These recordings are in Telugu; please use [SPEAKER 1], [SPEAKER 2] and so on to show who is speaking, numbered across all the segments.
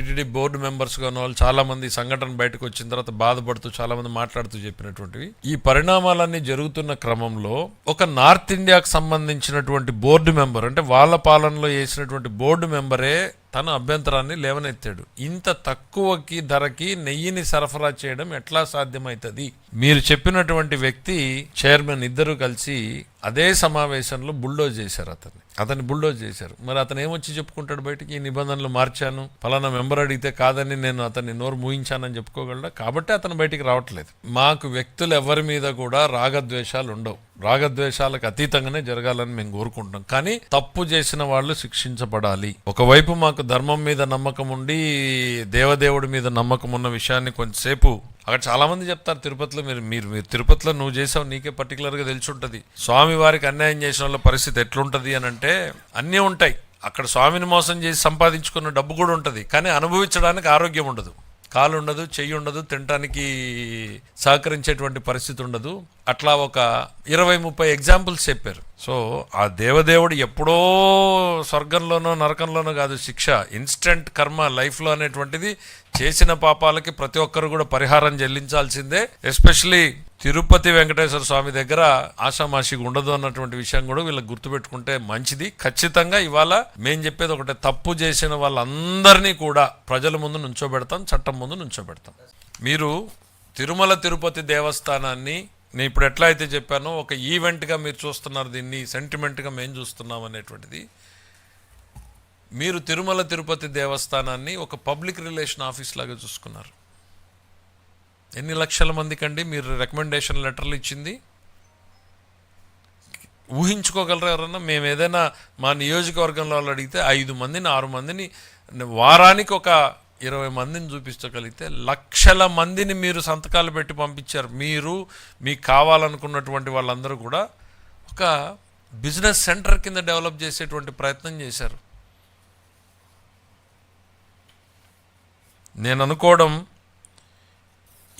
[SPEAKER 1] టీటీడీ బోర్డు మెంబర్స్గా ఉన్న వాళ్ళు చాలా మంది సంఘటన బయటకు వచ్చిన తర్వాత బాధపడుతూ చాలా మంది మాట్లాడుతూ చెప్పినటువంటివి. ఈ పరిణామాలన్నీ జరుగుతున్న క్రమంలో ఒక నార్త్ ఇండియాకు సంబంధించినటువంటి బోర్డు మెంబర్ అంటే వాళ్ళ పాలనలో చేసినటువంటి బోర్డు మెంబరే తన అభ్యంతరాన్ని లేవనెత్తాడు. ఇంత తక్కువకి ధరకి నెయ్యిని సరఫరా చేయడం ఎట్లా సాధ్యమవుతుంది మీరు చెప్పినటువంటి వ్యక్తి చైర్మన్ ఇద్దరు కలిసి అదే సమావేశంలో బుల్డోజ్ చేశారు అతన్ని. అతన్ని బుల్డోజ్ చేశారు. మరి అతను ఏమొచ్చి చెప్పుకుంటాడు బయటికి? ఈ నిబంధనలు మార్చాను. ఫలానా మెంబర్ అడిగితే కాదని నేను అతన్ని నోరు మూయించానని చెప్పుకోగలడా? కాబట్టి అతను బయటికి రావట్లేదు. మాకు వ్యక్తులు ఎవరి మీద కూడా రాగద్వేషాలు ఉండవు రాగద్వేషాలకు అతీతంగానే జరగాలని మేము కోరుకుంటున్నాం. కానీ తప్పు చేసిన వాళ్ళు శిక్షించబడాలి. ఒకవైపు మాకు ధర్మం మీద నమ్మకం ఉండి దేవదేవుడి మీద నమ్మకం ఉన్న విషయాన్ని కొంచెంసేపు అక్కడ చాలా మంది చెప్తారు తిరుపతిలో మీరు మీరు మీరు తిరుపతిలో నువ్వు చేసావు నీకే పర్టికులర్గా తెలిసి ఉంటుంది స్వామి వారికి అన్యాయం చేసిన వాళ్ళ పరిస్థితి ఎట్లుంటుంది అని అంటే అన్నీ ఉంటాయి. అక్కడ స్వామిని మోసం చేసి సంపాదించుకున్న డబ్బు కూడా ఉంటుంది. కానీ అనుభవించడానికి ఆరోగ్యం ఉండదు. కాలు ఉండదు చెయ్యి ఉండదు తినటానికి సహకరించేటువంటి పరిస్థితి ఉండదు. అట్లా ఒక ఇరవై ముప్పై ఎగ్జాంపుల్స్ చెప్పారు. సో ఆ దేవదేవుడు ఎప్పుడో స్వర్గంలోనో నరకంలోనో కాదు శిక్ష ఇన్స్టెంట్ కర్మ లైఫ్లో అనేటువంటిది చేసిన పాపాలకి ప్రతి ఒక్కరు కూడా పరిహారం చెల్లించాల్సిందే. ఎస్పెషలీ తిరుపతి వెంకటేశ్వర స్వామి దగ్గర ఆషామాషిగా ఉండదు అన్నటువంటి విషయం కూడా వీళ్ళకి గుర్తుపెట్టుకుంటే మంచిది. ఖచ్చితంగా ఇవాళ మేము చెప్పేది ఒకటే తప్పు చేసిన వాళ్ళందరినీ కూడా ప్రజల ముందు నుంచోబెడతాం చట్టం ముందు నుంచోబెడతాం. మీరు తిరుమల తిరుపతి దేవస్థానాన్ని నేను ఇప్పుడు ఎట్లా అయితే చెప్పానో ఒక ఈవెంట్గా మీరు చూస్తున్నారు దీన్ని సెంటిమెంట్గా మేము చూస్తున్నాం అనేటువంటిది. మీరు తిరుమల తిరుపతి దేవస్థానాన్ని ఒక పబ్లిక్ రిలేషన్ ఆఫీస్ లాగా చూసుకున్నారు. ఎన్ని లక్షల మందికి అండి మీరు రికమెండేషన్ లెటర్లు ఇచ్చింది? ఊహించుకోగలరా ఎవరన్నా? మేము ఏదైనా మా నియోజకవర్గంలో వాళ్ళు అడిగితే ఐదు మందిని ఆరు మందిని వారానికి ఒక ఇరవై మందిని చూపించగలిగితే లక్షల మందిని మీరు సంతకాలు పెట్టి పంపించారు. మీరు మీకు కావాలనుకున్నటువంటి వాళ్ళందరూ కూడా ఒక బిజినెస్ సెంటర్ కింద డెవలప్ చేసేటువంటి ప్రయత్నం చేశారు. నేను అనుకోవడం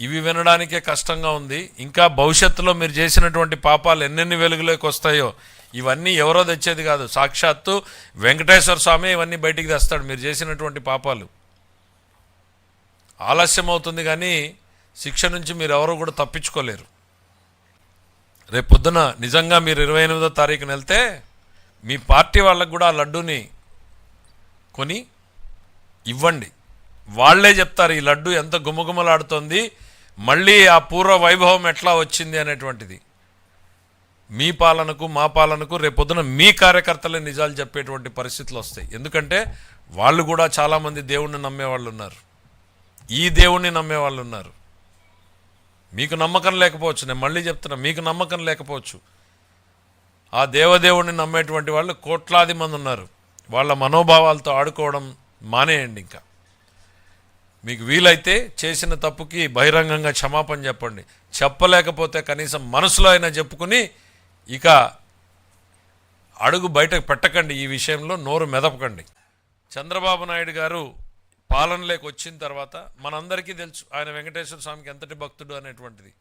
[SPEAKER 1] ఇవి వినడానికే కష్టంగా ఉంది. ఇంకా భవిష్యత్తులో మీరు చేసినటువంటి పాపాలు ఎన్నెన్ని వెలుగులోకి వస్తాయో ఇవన్నీ ఎవరో తెచ్చేది కాదు. సాక్షాత్తు వెంకటేశ్వర స్వామి ఇవన్నీ బయటికి తెస్తాడు. మీరు చేసినటువంటి పాపాలు. ఆలస్యం అవుతుంది కానీ శిక్ష నుంచి మీరు ఎవరు కూడా తప్పించుకోలేరు. రేపు పొద్దున నిజంగా మీరు ఇరవై ఎనిమిదో తారీఖున వెళ్తే మీ పార్టీ వాళ్ళకు కూడా ఆ లడ్డూని కొని ఇవ్వండి. వాళ్ళే చెప్తారు ఈ లడ్డు ఎంత గుమగుమలాడుతోంది మళ్ళీ ఆ పూర్వ వైభవం ఎట్లా వచ్చింది? అనేటువంటిది. మీ పాలనకు మా పాలనకు రేపొద్దున మీ కార్యకర్తలే నిజాలు చెప్పేటువంటి పరిస్థితులు వస్తాయి. ఎందుకంటే వాళ్ళు కూడా చాలామంది దేవుణ్ణి నమ్మేవాళ్ళు ఉన్నారు. ఈ దేవుణ్ణి నమ్మేవాళ్ళు ఉన్నారు. మీకు నమ్మకం లేకపోవచ్చు. నేను మళ్ళీ చెప్తున్నా మీకు నమ్మకం లేకపోవచ్చు. ఆ దేవదేవుణ్ణి నమ్మేటువంటి వాళ్ళు కోట్లాది మంది ఉన్నారు. వాళ్ళ మనోభావాలతో ఆడుకోవడం మానేయండి ఇంకా. మీకు వీలైతే చేసిన తప్పుకి బహిరంగంగా క్షమాపణ చెప్పండి. చెప్పలేకపోతే కనీసం మనసులో అయినా చెప్పుకుని ఇక అడుగు బయటకు పెట్టకండి. ఈ విషయంలో నోరు మెదపకండి. చంద్రబాబు నాయుడు గారు పాలనలోకి వచ్చిన తర్వాత మనందరికీ తెలుసు ఆయన వెంకటేశ్వర స్వామికి ఎంతటి భక్తుడు అనేటువంటిది.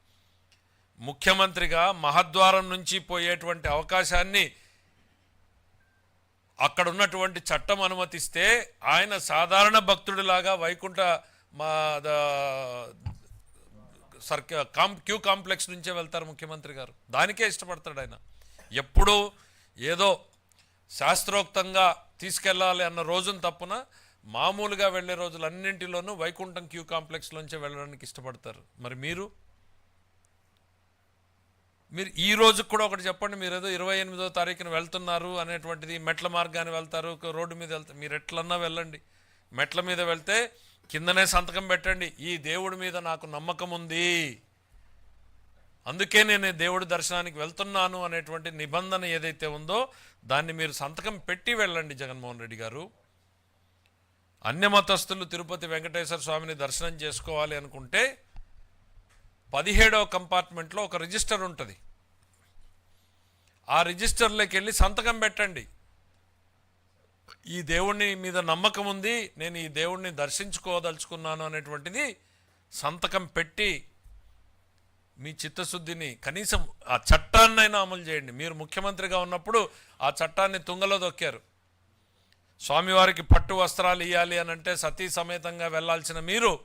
[SPEAKER 1] ముఖ్యమంత్రిగా మహద్వారం నుంచి పోయేటువంటి అవకాశాన్ని అక్కడ ఉన్నటువంటి చట్టం అనుమతిస్తే ఆయన సాధారణ భక్తుడిలాగా వైకుంఠ మా ద- సర్క కాం క్యూ కాంప్లెక్స్ నుంచే వెళ్తారు ముఖ్యమంత్రి గారు. దానికే ఇష్టపడతాడు ఆయన. ఎప్పుడూ ఏదో శాస్త్రోక్తంగా తీసుకెళ్ళాలి అన్న రోజున తప్పున మామూలుగా వెళ్ళే రోజులన్నింటిలోనూ వైకుంఠం క్యూ కాంప్లెక్స్లోంచి వెళ్ళడానికి ఇష్టపడతారు. మరి మీరు? మీరు ఈ రోజు కూడా ఒకటి చెప్పండి మీరు ఏదో ఇరవై ఎనిమిదో తారీఖున వెళ్తున్నారు అనేటువంటిది మెట్ల మార్గాన్ని వెళ్తారు ఒక రోడ్డు మీద వెళ్తారు మీరు ఎట్లన్నా వెళ్ళండి. మెట్ల మీద వెళ్తే కిందనే సంతకం పెట్టండి ఈ దేవుడి మీద నాకు నమ్మకం ఉంది. అందుకే నేను దేవుడి దర్శనానికి వెళ్తున్నాను అనేటువంటి నిబంధన ఏదైతే ఉందో దాన్ని మీరు సంతకం పెట్టి వెళ్ళండి జగన్మోహన్ రెడ్డి గారు. అన్యమతస్థులు తిరుపతి వెంకటేశ్వర స్వామిని దర్శనం చేసుకోవాలి అనుకుంటే పదిహేడవ కంపార్ట్మెంట్లో ఒక రిజిస్టర్ ఉంటుంది. ఆ రిజిస్టర్లోకి వెళ్ళి సంతకం పెట్టండి. ఈ దేవుణ్ణి మీద నమ్మకం ఉంది నేను ఈ దేవుణ్ణి దర్శించుకోదలుచుకున్నాను అనేటువంటిది సంతకం పెట్టి మీ చిత్తశుద్ధిని కనీసం ఆ చట్టాన్నైనా అమలు చేయండి. మీరు ముఖ్యమంత్రిగా ఉన్నప్పుడు ఆ చట్టాన్ని తుంగలో దొక్కారు. స్వామివారికి పట్టు వస్త్రాలు ఇవ్వాలి అని అంటే సతీ సమేతంగా వెళ్ళాల్సిన మీరు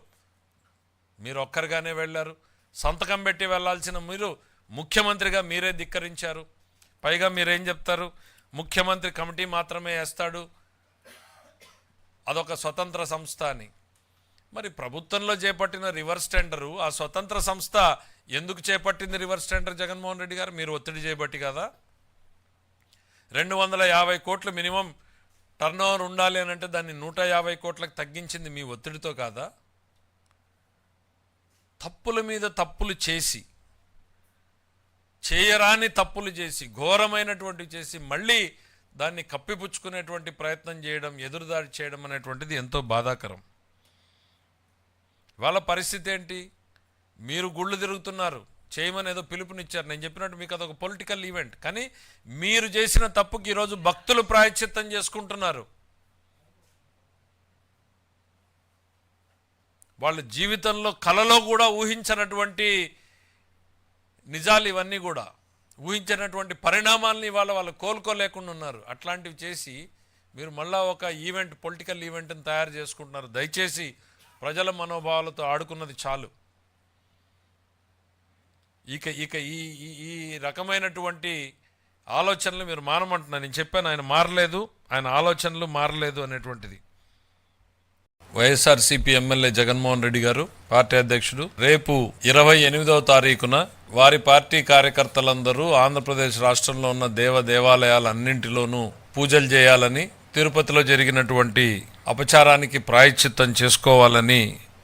[SPEAKER 1] మీరు ఒక్కరిగానే వెళ్ళారు. సంతకం పెట్టి వెళ్ళాల్సిన మీరు ముఖ్యమంత్రిగా మీరే ధిక్కరించారు. పైగా మీరేం చెప్తారు? ముఖ్యమంత్రి కమిటీ మాత్రమే వేస్తాడు. అదొక స్వతంత్ర సంస్థ అని. మరి ప్రభుత్వంలో చేపట్టిన రివర్స్ టెండరు ఆ స్వతంత్ర సంస్థ ఎందుకు చేపట్టింది రివర్స్ టెండర్ జగన్మోహన్ రెడ్డి గారు? మీరు ఒత్తిడి చేయబట్టి కదా. రెండు వందల యాభై కోట్లు మినిమం టర్న్ ఓవర్ ఉండాలి అని అంటే దాన్ని నూట యాభై కోట్లకు తగ్గించింది మీ ఒత్తిడితో కాదా? తప్పుల మీద తప్పులు చేసి చేయరాని తప్పులు చేసి ఘోరమైనటువంటి చేసి మళ్ళీ దాన్ని కప్పిపుచ్చుకునేటువంటి ప్రయత్నం చేయడం ఎదురుదాడి చేయడం అనేటువంటిది ఎంతో బాధాకరం. వాళ్ళ పరిస్థితి ఏంటి? మీరు గుళ్ళు తిరుగుతున్నారు. చేయమని ఏదో పిలుపునిచ్చారు. నేను చెప్పినట్టు మీకు అదొక పొలిటికల్ ఈవెంట్ కానీ మీరు చేసిన తప్పుకి ఈరోజు భక్తులు ప్రాయశ్చిత్తం చేసుకుంటున్నారు. వాళ్ళ జీవితంలో కలలో కూడా ఊహించినటువంటి నిజాలు ఇవన్నీ కూడా ఊహించినటువంటి పరిణామాలని ఇవాళ వాళ్ళు కోలుకోలేకుండా ఉన్నారు. అట్లాంటివి చేసి మీరు మళ్ళా ఒక ఈవెంట్ పొలిటికల్ ఈవెంట్ని తయారు చేసుకుంటున్నారు. దయచేసి ప్రజల మనోభావాలతో ఆడుకున్నది చాలు. ఇక ఇక ఈ ఈ- ఈ రకమైనటువంటి ఆలోచనలు మీరు మానమంటున్నారు. నేను చెప్పాను ఆయన మారలేదు ఆయన ఆలోచనలు మారలేదు అనేటువంటిది. వైఎస్ఆర్సీపీ ఎమ్మెల్యే జగన్మోహన్ రెడ్డి గారు పార్టీ అధ్యక్షుడు రేపు ఇరవై ఎనిమిదవ తారీఖున వారి పార్టీ కార్యకర్తలందరూ ఆంధ్రప్రదేశ్ రాష్ట్రంలో ఉన్న దేవ దేవాలయాలన్నింటిలోనూ పూజలు చేయాలని తిరుపతిలో జరిగినటువంటి అపచారానికి ప్రాయశ్చిత్తం చేసుకోవాలని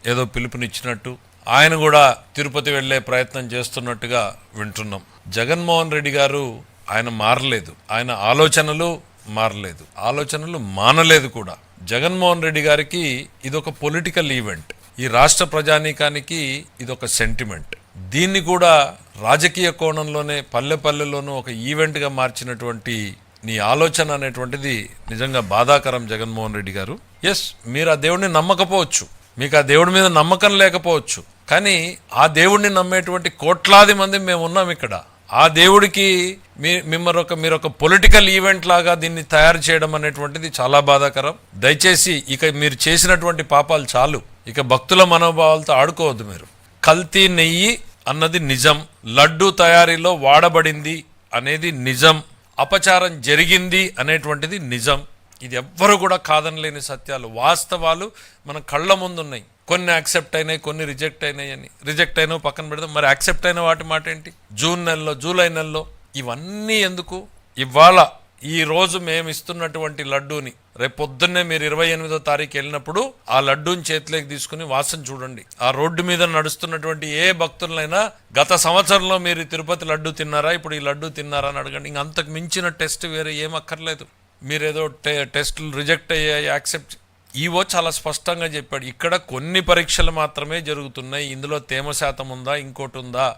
[SPEAKER 1] ఏదో పిలుపునిచ్చినట్టు ఆయన కూడా తిరుపతి వెళ్ళే ప్రయత్నం చేస్తున్నట్టుగా వింటున్నాం. జగన్మోహన్ రెడ్డి గారు ఆయన మారలేదు. ఆయన ఆలోచనలు మారలేదు. ఆలోచనలు మానలేదు కూడా. జగన్మోహన్ రెడ్డి గారికి ఇదొక పొలిటికల్ ఈవెంట్ ఈ రాష్ట్ర ప్రజానీకానికి ఇదొక సెంటిమెంట్ దీన్ని కూడా రాజకీయ కోణంలోనే పల్లె పల్లెలోనూ ఒక ఈవెంట్గా మార్చినటువంటి నీ ఆలోచన అనేటువంటిది నిజంగా బాధాకరం జగన్మోహన్ రెడ్డి గారు. ఎస్ మీరు ఆ దేవుడిని నమ్మకపోవచ్చు. మీకు ఆ దేవుడి మీద నమ్మకం లేకపోవచ్చు. కానీ ఆ దేవుడిని నమ్మేటువంటి కోట్లాది మంది మేము ఉన్నాం ఇక్కడ. ఆ దేవుడికి మీ మిమ్మల్ని ఒక మీరు ఒక పొలిటికల్ ఈవెంట్ లాగా దీన్ని తయారు చేయడం అనేటువంటిది చాలా బాధాకరం. దయచేసి ఇక మీరు చేసినటువంటి పాపాలు చాలు. ఇక భక్తుల మనోభావాలతో ఆడుకోవద్దు మీరు. కల్తీ నెయ్యి అన్నది నిజం. లడ్డు తయారీలో వాడబడింది అనేది నిజం. అపచారం జరిగింది అనేటువంటిది నిజం. ఇది ఎవ్వరు కూడా కాదనలేని సత్యాలు. వాస్తవాలు మన కళ్ళ ముందు ఉన్నాయి కొన్ని యాక్సెప్ట్ అయినాయి కొన్ని రిజెక్ట్ అయినాయి అని. రిజెక్ట్ అయినవి పక్కన పెడదాం. మరి యాక్సెప్ట్ అయిన వాటి మాట ఏంటి? జూన్ నెలలో జూలై నెలలో ఇవన్నీ ఎందుకు? ఇవాళ ఈ రోజు మేము ఇస్తున్నటువంటి లడ్డూని రేపు పొద్దున్నే మీరు ఇరవై ఎనిమిదో తారీఖు వెళ్ళినప్పుడు ఆ లడ్డూని చేతిలోకి తీసుకుని వాసన చూడండి. ఆ రోడ్డు మీద నడుస్తున్నటువంటి ఏ భక్తులైనా గత సంవత్సరంలో మీరు తిరుపతి లడ్డు తిన్నారా? ఇప్పుడు ఈ లడ్డు తిన్నారా అని అడగండి. ఇంక అంతకు మించిన టెస్ట్ వేరే ఏం అక్కర్లేదు. మీరేదో టె టెస్టులు రిజెక్ట్ అయ్యాయి యాక్సెప్ట్ ఈవో చాలా స్పష్టంగా చెప్పాడు. ఇక్కడ కొన్ని పరీక్షలు మాత్రమే జరుగుతున్నాయి. ఇందులో తేమ శాతం ఉందా ఇంకోటి ఉందా?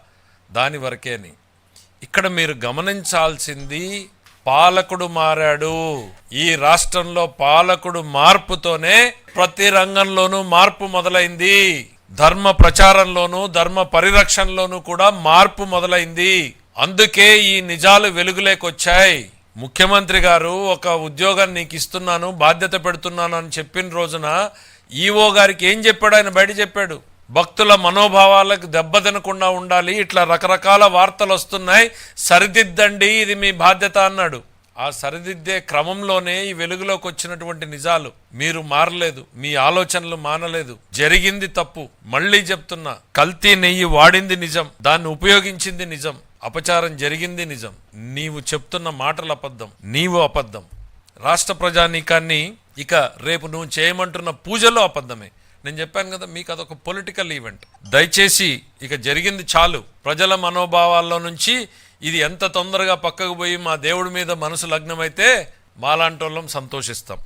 [SPEAKER 1] దాని వరకే అని. ఇక్కడ మీరు గమనించాల్సింది పాలకుడు మారాడు. ఈ రాష్ట్రంలో పాలకుడు మార్పుతోనే ప్రతి రంగంలోనూ మార్పు మొదలైంది. ధర్మ ప్రచారంలోనూ ధర్మ పరిరక్షణలోనూ కూడా మార్పు మొదలైంది. అందుకే ఈ నిజాలు వెలుగులేకొచ్చాయి ముఖ్యమంత్రి గారు ఒక ఉద్యోగాన్ని నీకు ఇస్తున్నాను బాధ్యత పెడుతున్నాను అని చెప్పిన రోజున ఈఓ గారికి ఏం చెప్పాడు? ఆయన బయట చెప్పాడు భక్తుల మనోభావాలకు దెబ్బతినకుండా ఉండాలి ఇట్లా రకరకాల వార్తలు వస్తున్నాయి సరిదిద్దండి ఇది మీ బాధ్యత అన్నాడు. ఆ సరిదిద్దే క్రమంలోనే ఈ వెలుగులోకి వచ్చినటువంటి నిజాలు మీరు మారలేదు మీ ఆలోచనలు మానలేదు. జరిగింది తప్పు మళ్ళీ చెప్తున్నా కల్తీ నెయ్యి వాడింది నిజం దాన్ని ఉపయోగించింది నిజం. అపచారం జరిగింది నిజం. నీవు చెప్తున్న మాటలు అబద్ధం. నీవు అబద్ధం. రాష్ట్ర ప్రజానీకాన్ని ఇక రేపు నువ్వు చేయమంటున్న పూజలో అబద్ధమే. నేను చెప్పాను కదా మీకు అదొక పొలిటికల్ ఈవెంట్ దయచేసి ఇక జరిగింది చాలు. ప్రజల మనోభావాల్లో నుంచి ఇది ఎంత తొందరగా పక్కకు పోయి మా దేవుడి మీద మనసు లగ్నమైతే మాలాంటోళ్ళం సంతోషిస్తాం.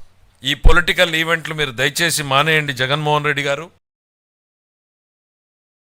[SPEAKER 1] ఈ పొలిటికల్ ఈవెంట్లు మీరు దయచేసి మానేయండి జగన్మోహన్ రెడ్డి గారు.